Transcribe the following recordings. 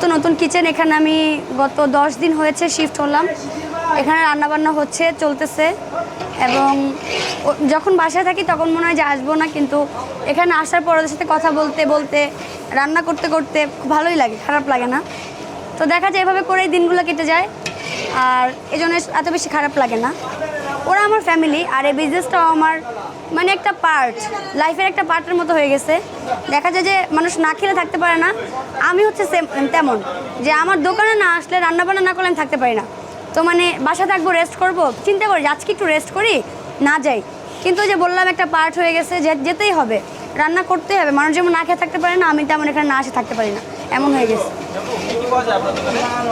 তো নতুন কিচেন এখানে আমি গত দশ দিন হয়েছে শিফট হলাম। এখানে রান্নাবান্না হচ্ছে, চলতেছে। এবং যখন বাসায় থাকি তখন মনে হয় যে আসব না, কিন্তু এখানে আসার পর ওদের সাথে কথা বলতে বলতে, রান্না করতে করতে খুব ভালোই লাগে, খারাপ লাগে না। তো দেখা যায় এভাবে করেই দিনগুলো কেটে যায়, আর এই জন্য এত বেশি খারাপ লাগে না। ওরা আমার ফ্যামিলি আর এই বিজনেসটাও আমার মানে একটা পার্ট লাইফের একটা পার্টের মতো হয়ে গেছে। দেখা যায় যে মানুষ না খেলে থাকতে পারে না। আমি হচ্ছে সেম- তেমন। যে আমার দোকানে না আসলে রান্নাবান্না না করলে আমি থাকতে পারি না। তো মানে বাসা থাকব রেস্ট করব, চিন্তা করি আজকে একটু রেস্ট করি, না যাই। কিন্তু যে বললাম একটা পার্ট হয়ে গেছে যে যেতেই হবে। রান্না করতেই হবে। মানুষ যেমন না খেয়ে থাকতে পারে না, আমি তেমন এখানে না আসে থাকতে পারি না। এমন হয়ে গেছে।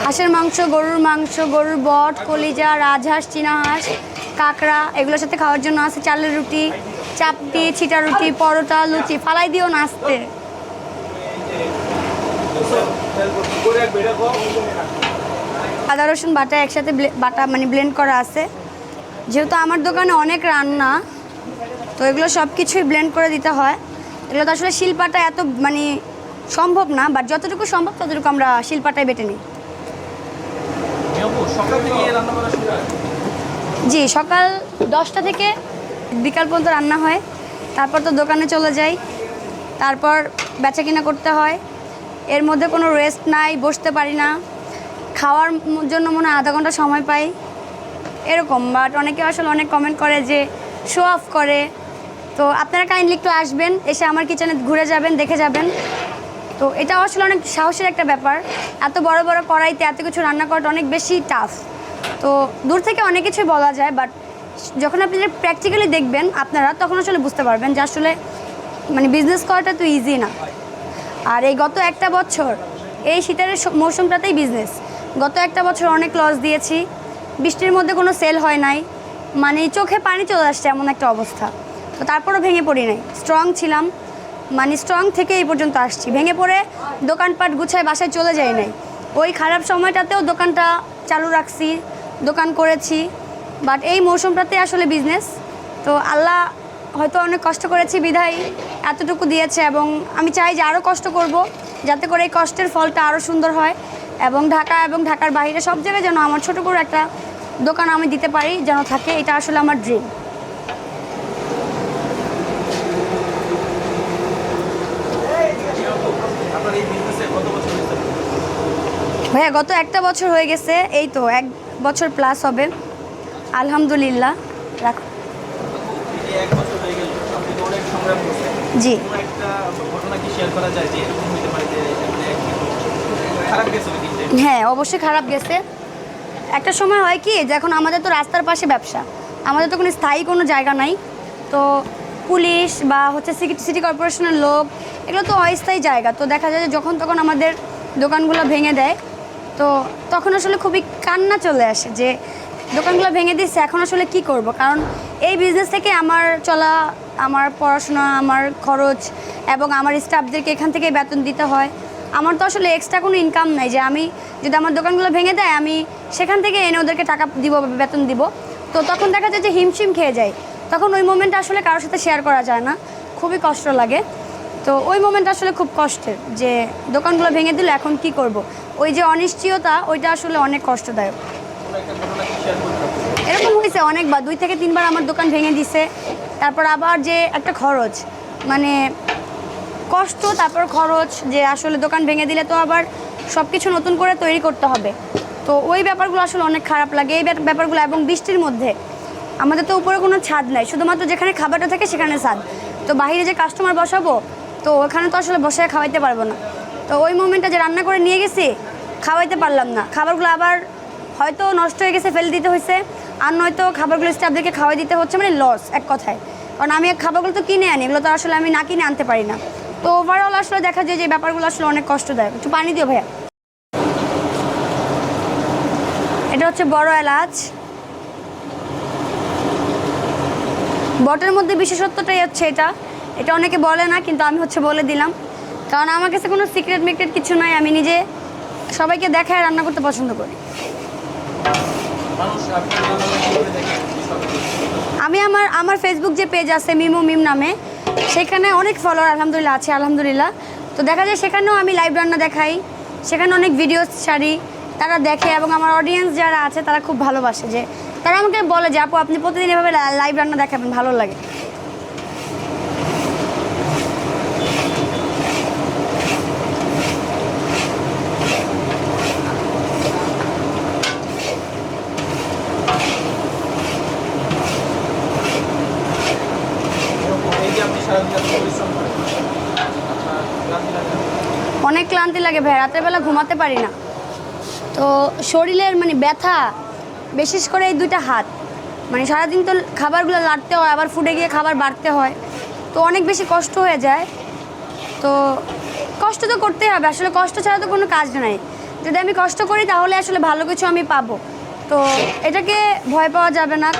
হাঁসের মাংস, গরুর মাংস, গরুর বট, কলিজা, রাজহাঁস, চীনা হাঁস কাঁকড়া এগুলোর সাথে খাওয়ার জন্য আছে চালের রুটি চাপটি ছিটা রুটি, পরোটা, লুচি, ফালাই দিও কম আদা, রসুন, বাটা একসাথে বাটা মানে ব্লেন্ড করা আছে। যেহেতু আমার দোকানে অনেক রান্না, তো এগুলো সব কিছুই ব্লেন্ড করে দিতে হয়। এগুলো তো আসলে শিল্পাটা এত মানে সম্ভব না বাট যতটুকু সম্ভব ততটুকু আমরা শিল্পাটায় বেটে নিই। সকাল থেকে রান্না জি, সকাল দশটা থেকে বিকাল পর্যন্ত রান্না হয়। তারপর তো দোকানে চলে যাই। তারপর বেচা কিনা করতে হয়। এর মধ্যে কোনো রেস্ট নাই, বসতে পারি না। খাওয়ার জন্য মনে হয় আধা ঘণ্টা সময় পাই। এরকম বাট অনেকে আসলে অনেক কমেন্ট করে যে শো অফ করে। তো আপনারা কাইন্ডলি একটু আসবেন, এসে আমার কিচেনে ঘুরে যাবেন, দেখে যাবেন। তো এটা আসলে অনেক সাহসের একটা ব্যাপার। এত বড় বড় কড়াইতে এত কিছু রান্না করাটা অনেক বেশি টাফ তো দূর থেকে অনেক কিছুই বলা যায় বাট যখন আপনি প্র্যাকটিক্যালি দেখবেন আপনারা, তখন আসলে বুঝতে পারবেন যে আসলে মানে বিজনেস করাটা তো ইজি না। আর এই গত একটা বছর, এই শীতের মৌসুমটাতেই বিজনেস গত একটা বছর অনেক লস দিয়েছি, বৃষ্টির মধ্যে কোনো সেল হয় নাই মানে চোখে পানি চলে আসছে এমন একটা অবস্থা। তো তারপরও ভেঙে পড়ি নাই। স্ট্রং ছিলাম মানে স্ট্রং থেকে এই পর্যন্ত আসছি। ভেঙে পড়ে দোকানপাট গুছায় বাসায় চলে যাই নাই। ওই খারাপ সময়টাতেও দোকানটা চালু রাখছি দোকান করেছি বাট এই মৌসুমটাতে আসলে বিজনেস তো আল্লাহ হয়তো অনেক কষ্ট করেছি, বিধায় এতটুকু দিয়েছে এবং আমি চাই যে আরও কষ্ট করব, যাতে করে এই কষ্টের ফলটা আরও সুন্দর হয় এবং ঢাকা এবং ঢাকার বাইরে সব জায়গায় যেন আমার ছোটো করে একটা দোকান আমি দিতে পারি, যেন থাকে, এটা আসলে আমার ড্রিম ভাইয়া, গত একটা বছর হয়ে গেছে, এই তো এক বছর প্লাস হবে। আলহামদুলিল্লাহ। রাখ জি। যে যে হ্যাঁ অবশ্যই খারাপ গেছে। একটা সময় হয় কি যখন আমাদের তো রাস্তার পাশে ব্যবসা। আমাদের তো কোনো স্থায়ী কোনো জায়গা নাই। তো পুলিশ বা হচ্ছে সিটি কর্পোরেশনের লোক, এগুলো তো অস্থায়ী জায়গা। তো দেখা যায় যে যখন তখন আমাদের দোকানগুলো ভেঙে দেয়। তো তখন আসলে খুবই কান্না চলে আসে যে দোকানগুলো ভেঙে দিচ্ছে এখন আসলে কি করব? কারণ এই বিজনেস থেকে আমার চলা, আমার পড়াশোনা, আমার খরচ এবং আমার স্টাফদেরকে এখান থেকে বেতন দিতে হয়। আমার তো আসলে এক্সট্রা কোনো ইনকাম নাই যে আমি যদি আমার দোকানগুলো ভেঙে দেয়, আমি সেখান থেকে এনে ওদেরকে টাকা দিব, বেতন দিব। তো তখন দেখা যায় যে হিমশিম খেয়ে যায়। তখন ওই মোমেন্টটা আসলে কারোর সাথে শেয়ার করা যায় না। খুবই কষ্ট লাগে। তো ওই মোমেন্ট আসলে খুব কষ্টের যে দোকানগুলো ভেঙে দিলে এখন কি করব। ওই যে অনিশ্চয়তা, ওইটা আসলে অনেক কষ্টদায়ক। এরকম হয়েছে অনেকবার, দুই থেকে তিনবার আমার দোকান ভেঙে দিছে। তারপর আবার যে একটা খরচ মানে কষ্ট, তারপর খরচ, যে আসলে দোকান ভেঙে দিলে তো আবার সব কিছু নতুন করে তৈরি করতে হবে। তো ওই ব্যাপারগুলো আসলে অনেক খারাপ লাগে। এই ব্যাপারগুলো এবং বৃষ্টির মধ্যে আমাদের তো উপরে কোনো ছাদ নাই, শুধুমাত্র যেখানে খাবারটা থাকে সেখানে ছাদ। তো বাইরে যে কাস্টমার বসাবো, তো ওখানে তো আসলে বসায় খাওয়াইতে পারব না। তো ওই মোমেন্টটা যে রান্না করে নিয়ে গেছি, খাওয়াইতে পারলাম না। খাবারগুলো আবার হয়তো নষ্ট হয়ে গেছে, ফেলে দিতে হয়েছে আর নয়তো খাবারগুলো স্টাফদেরকে খাওয়াই দিতে হচ্ছে মানে লস এক কথায়। কারণ আমি খাবারগুলো তো কিনে আনি, এগুলো তো আসলে আমি না কিনে আনতে পারি না। তো ওভারঅল আসলে দেখা যায় যে ব্যাপারগুলো আসলে অনেক কষ্টদায়ক। একটু পানি দিও ভাইয়া। এটা হচ্ছে বড় এলাচ। বটের মধ্যে বিশেষত্বটাই হচ্ছে এটা। এটা অনেকে বলে না, কিন্তু আমি হচ্ছে বলে দিলাম। কারণ আমার কাছে কোনো সিক্রেট মিক্রেট কিছু নাই আমি নিজে সবাইকে দেখায় রান্না করতে পছন্দ করি। আমি আমার আমার ফেসবুক যে পেজ আছে মিমো মিম নামে সেখানে অনেক ফলোয়ার আলহামদুলিল্লাহ আছে আলহামদুলিল্লাহ। তো দেখা যায় সেখানেও আমি লাইভ রান্না দেখাই সেখানে অনেক ভিডিও ছাড়ি তারা দেখে এবং আমার অডিয়েন্স যারা আছে তারা খুব ভালোবাসে যে তারা আমাকে বলে যে আপু আপনি প্রতিদিন এভাবে লাইভ রান্না দেখাবেন ভালো লাগে এই যে আপনি সারাদিন এত পরিশ্রম করেন আপনার ক্লান্তি লাগে না? অনেক ক্লান্তি লাগে ভাই, রাতের বেলা ঘুমাতে পারি না। তো শরীরের মানে ব্যথা, বিশেষ করে এই দুইটা হাত। মানে সারাদিন তো খাবারগুলো লাড়তে হয়, আবার ফুটে গিয়ে খাবার বাড়তে হয়। তো অনেক বেশি কষ্ট হয়ে যায়। তো কষ্ট তো করতেই হবে, আসলে কষ্ট ছাড়া তো কোনো কাজ নাই। যদি আমি কষ্ট করি, তাহলে আসলে ভালো কিছু আমি পাবো। তো এটাকে ভয় পাওয়া যাবে না।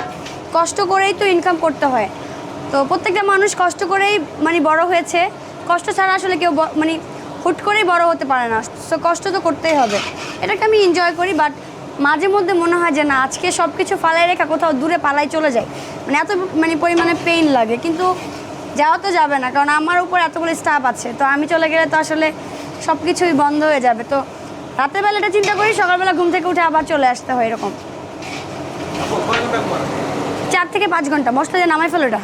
কষ্ট করেই তো ইনকাম করতে হয়। তো প্রত্যেকটা মানুষ কষ্ট করেই মানে বড় হয়েছে। কষ্ট ছাড়া আসলে কেউ মানে হুট করেই বড় হতে পারে না। সো কষ্ট তো করতেই হবে। এটাকে আমি এনজয় করি বাট মাঝে মধ্যে মনে হয় যে না আজকে সব কিছু ফালাই রেখা কোথাও দূরে পালাই চলে যায় মানে এত মানে পরিমাণে পেইন লাগে। কিন্তু যাওয়া তো যাবে না কারণ আমার উপর এতগুলো স্টাফ আছে। তো আমি চলে গেলে তো আসলে সব কিছুই বন্ধ হয়ে যাবে। তো রাতের বেলাটা চিন্তা করি সকালবেলা ঘুম থেকে উঠে আবার চলে আসতে হয় এরকম। চার থেকে পাঁচ ঘণ্টা। মশলা দিয়ে নামাই ফেলো এটা।